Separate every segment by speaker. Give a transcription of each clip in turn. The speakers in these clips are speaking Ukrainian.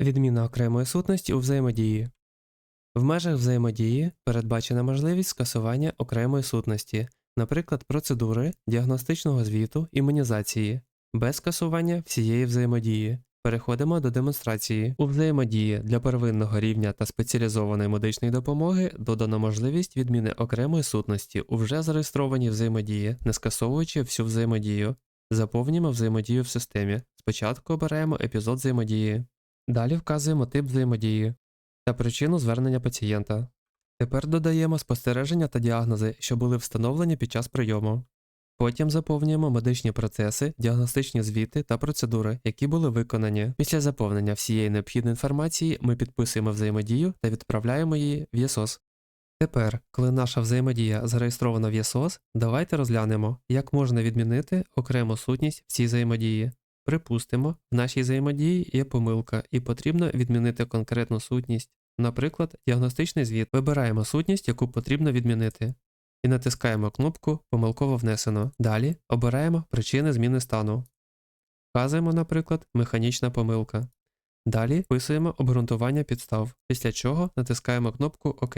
Speaker 1: Відміна окремої сутності у взаємодії. В межах взаємодії передбачена можливість скасування окремої сутності, наприклад, процедури діагностичного звіту імунізації, без скасування всієї взаємодії. Переходимо до демонстрації. У взаємодії для первинного рівня та спеціалізованої медичної допомоги додано можливість відміни окремої сутності у вже зареєстрованій взаємодії, не скасовуючи всю взаємодію. Заповнюємо взаємодію в системі. Спочатку обираємо епізод взаємодії. Далі вказуємо тип взаємодії та причину звернення пацієнта. Тепер додаємо спостереження та діагнози, що були встановлені під час прийому. Потім заповнюємо медичні процеси, діагностичні звіти та процедури, які були виконані. Після заповнення всієї необхідної інформації ми підписуємо взаємодію та відправляємо її в ЄСОС. Тепер, коли наша взаємодія зареєстрована в ЄСОС, давайте розглянемо, як можна відмінити окрему сутність в цій взаємодії. Припустимо, в нашій взаємодії є помилка і потрібно відмінити конкретну сутність. Наприклад, діагностичний звіт. Вибираємо сутність, яку потрібно відмінити. І натискаємо кнопку Помилково внесено. Далі обираємо причини зміни стану. Вказуємо, наприклад, механічна помилка. Далі вписуємо обґрунтування підстав, після чого натискаємо кнопку ОК.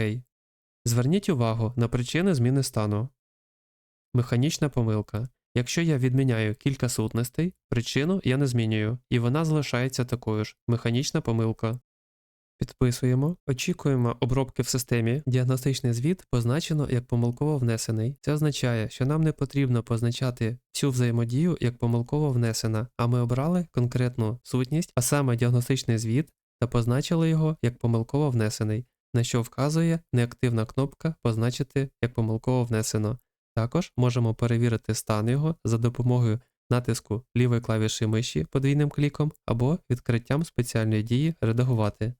Speaker 1: Зверніть увагу на причини зміни стану. Механічна помилка. Якщо я відміняю кілька сутностей, причину я не змінюю, і вона залишається такою ж механічна помилка. Підписуємо, очікуємо обробки в системі. Діагностичний звіт позначено як помилково внесений. Це означає, що нам не потрібно позначати всю взаємодію як помилково внесена, а ми обрали конкретну сутність, а саме діагностичний звіт, та позначили його як помилково внесений, на що вказує неактивна кнопка Позначити як помилково внесено. Також можемо перевірити стан його за допомогою натиску лівої клавіші миші подвійним кліком або відкриттям спеціальної дії Редагувати.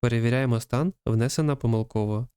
Speaker 1: Перевіряємо стан внесена помилково.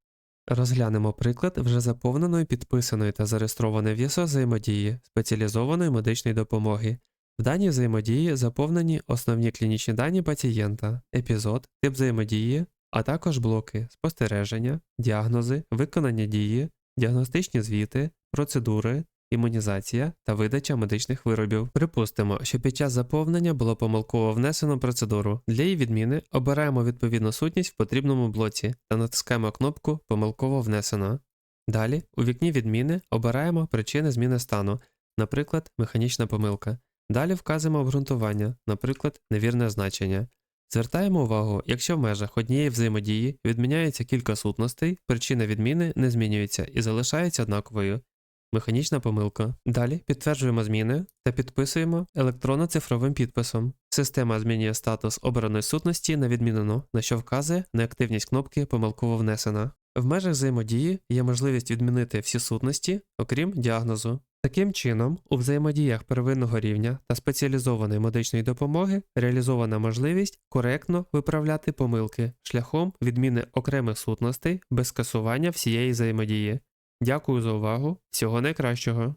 Speaker 1: Розглянемо приклад вже заповненої, підписаної та зареєстрованої в ЄСО взаємодії спеціалізованої медичної допомоги. В даній взаємодії заповнені основні клінічні дані пацієнта, епізод, тип взаємодії, а також блоки спостереження, діагнози, виконання дії, діагностичні звіти, процедури, імунізація та видача медичних виробів. Припустимо, що під час заповнення було помилково внесено процедуру. Для її відміни обираємо відповідну сутність в потрібному блоці та натискаємо кнопку Помилково внесено. Далі, у вікні відміни обираємо причини зміни стану, наприклад, механічна помилка. Далі вказуємо обґрунтування, наприклад, невірне значення. Звертаємо увагу, якщо в межах однієї взаємодії відміняється кілька сутностей, причина відміни не змінюється і залишається однаковою. Механічна помилка. Далі підтверджуємо зміни та підписуємо електронно-цифровим підписом. Система змінює статус обраної сутності на відмінено, на що вказує неактивність кнопки помилково внесена. В межах взаємодії є можливість відмінити всі сутності, окрім діагнозу. Таким чином, у взаємодіях первинного рівня та спеціалізованої медичної допомоги реалізована можливість коректно виправляти помилки шляхом відміни окремих сутностей без скасування всієї взаємодії. Дякую за увагу, всього найкращого!